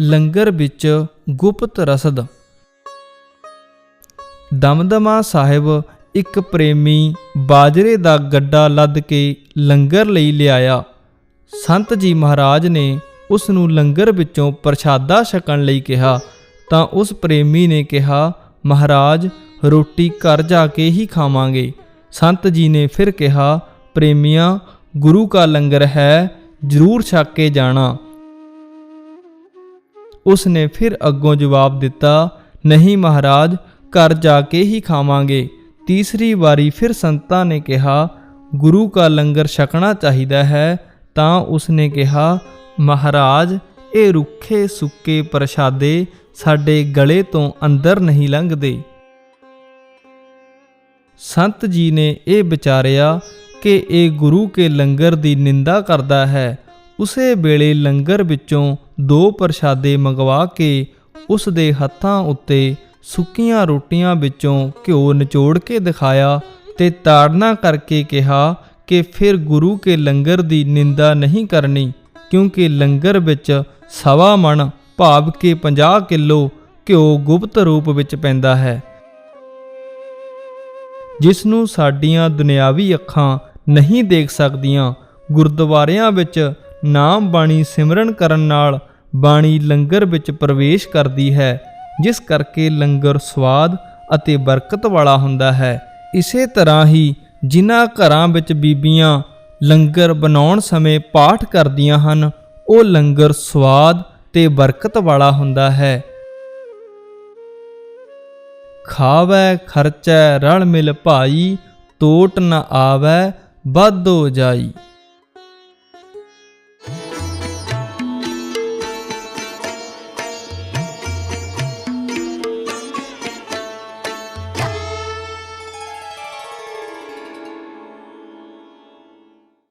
ਲੰਗਰ ਵਿੱਚ ਗੁਪਤ ਰਸਦ। ਦਮਦਮਾ ਸਾਹਿਬ ਇੱਕ ਪ੍ਰੇਮੀ ਬਾਜਰੇ ਦਾ ਗੱਡਾ ਲੱਦ ਕੇ ਲੰਗਰ ਲਈ ਲਿਆਇਆ। ਸੰਤ ਜੀ ਮਹਾਰਾਜ ਨੇ ਉਸ ਨੂੰ ਲੰਗਰ ਵਿੱਚੋਂ ਪ੍ਰਸ਼ਾਦਾ ਛਕਣ ਲਈ ਕਿਹਾ, ਤਾਂ ਉਸ ਪ੍ਰੇਮੀ ਨੇ ਕਿਹਾ, ਮਹਾਰਾਜ, ਰੋਟੀ ਘਰ ਜਾ ਕੇ ਹੀ ਖਾਵਾਂਗੇ। ਸੰਤ ਜੀ ਨੇ ਫਿਰ ਕਿਹਾ, ਪ੍ਰੇਮੀਆਂ, ਗੁਰੂ ਕਾ ਲੰਗਰ ਹੈ, ਜ਼ਰੂਰ ਛਕ ਕੇ ਜਾਣਾ। ਉਸ ਨੇ ਫਿਰ ਅੱਗੋਂ ਜਵਾਬ ਦਿੱਤਾ, ਨਹੀਂ ਮਹਾਰਾਜ, ਘਰ ਜਾ ਕੇ ਹੀ ਖਾਵਾਂਗੇ। ਤੀਸਰੀ ਵਾਰੀ ਫਿਰ ਸੰਤਾਂ ਨੇ ਕਿਹਾ, ਗੁਰੂ ਕਾ ਲੰਗਰ ਛਕਣਾ ਚਾਹੀਦਾ ਹੈ। ਤਾਂ ਉਸ ਨੇ ਕਿਹਾ, ਮਹਾਰਾਜ, ਇਹ ਰੁੱਖੇ ਸੁੱਕੇ ਪ੍ਰਸ਼ਾਦੇ ਸਾਡੇ ਗਲੇ ਤੋਂ ਅੰਦਰ ਨਹੀਂ ਲੰਘਦੇ। ਸੰਤ ਜੀ ਨੇ ਇਹ ਵਿਚਾਰਿਆ ਕਿ ਇਹ ਗੁਰੂ ਕੇ ਲੰਗਰ ਦੀ ਨਿੰਦਾ ਕਰਦਾ ਹੈ। ਉਸੇ ਵੇਲੇ ਲੰਗਰ ਵਿੱਚੋਂ ਦੋ ਪ੍ਰਸ਼ਾਦੇ ਮੰਗਵਾ ਕੇ ਉਸ ਦੇ ਹੱਥਾਂ ਉੱਤੇ ਸੁੱਕੀਆਂ ਰੋਟੀਆਂ ਵਿੱਚੋਂ ਘਿਓ ਨਿਚੋੜ ਕੇ ਦਿਖਾਇਆ ਤੇ ਤਾੜਨਾ ਕਰਕੇ ਕਿਹਾ ਕਿ ਫਿਰ ਗੁਰੂ ਕੇ ਲੰਗਰ ਦੀ ਨਿੰਦਾ ਨਹੀਂ ਕਰਨੀ, ਕਿਉਂਕਿ ਲੰਗਰ ਵਿੱਚ ਸਵਾ ਮਣ ਭਾਵ ਕੇ 50 ਕਿਲੋ ਘਿਓ ਗੁਪਤ ਰੂਪ ਵਿੱਚ ਪੈਂਦਾ ਹੈ। ਜਿਸ ਨੂੰ ਸਾਡੀਆਂ ਦੁਨਿਆਵੀ ਅੱਖਾਂ ਨਹੀਂ ਦੇਖ ਸਕਦੀਆਂ, ਗੁਰਦੁਆਰਿਆਂ ਵਿੱਚ ਨਾਮ ਬਾਣੀ ਸਿਮਰਨ ਕਰਨ ਨਾਲ ਬਾਣੀ ਲੰਗਰ ਵਿੱਚ ਪ੍ਰਵੇਸ਼ ਕਰਦੀ ਹੈ, ਜਿਸ ਕਰਕੇ ਲੰਗਰ ਸਵਾਦ ਅਤੇ ਬਰਕਤ ਵਾਲਾ ਹੁੰਦਾ ਹੈ। ਇਸੇ ਤਰ੍ਹਾਂ ਹੀ ਜਿਨ੍ਹਾਂ ਘਰਾਂ ਵਿੱਚ ਬੀਬੀਆਂ ਲੰਗਰ ਬਣਾਉਣ ਸਮੇਂ ਪਾਠ ਕਰਦੀਆਂ ਹਨ, ਉਹ ਲੰਗਰ ਸਵਾਦ ਤੇ ਬਰਕਤ ਵਾਲਾ ਹੁੰਦਾ ਹੈ। ਖਾਵੈ, ਖਰਚੈ, ਰਲ ਮਿਲ ਭਾਈ ਟੋਟ ਨ ਆਵੈ, ਵਾਧੋ ਜਾਈ।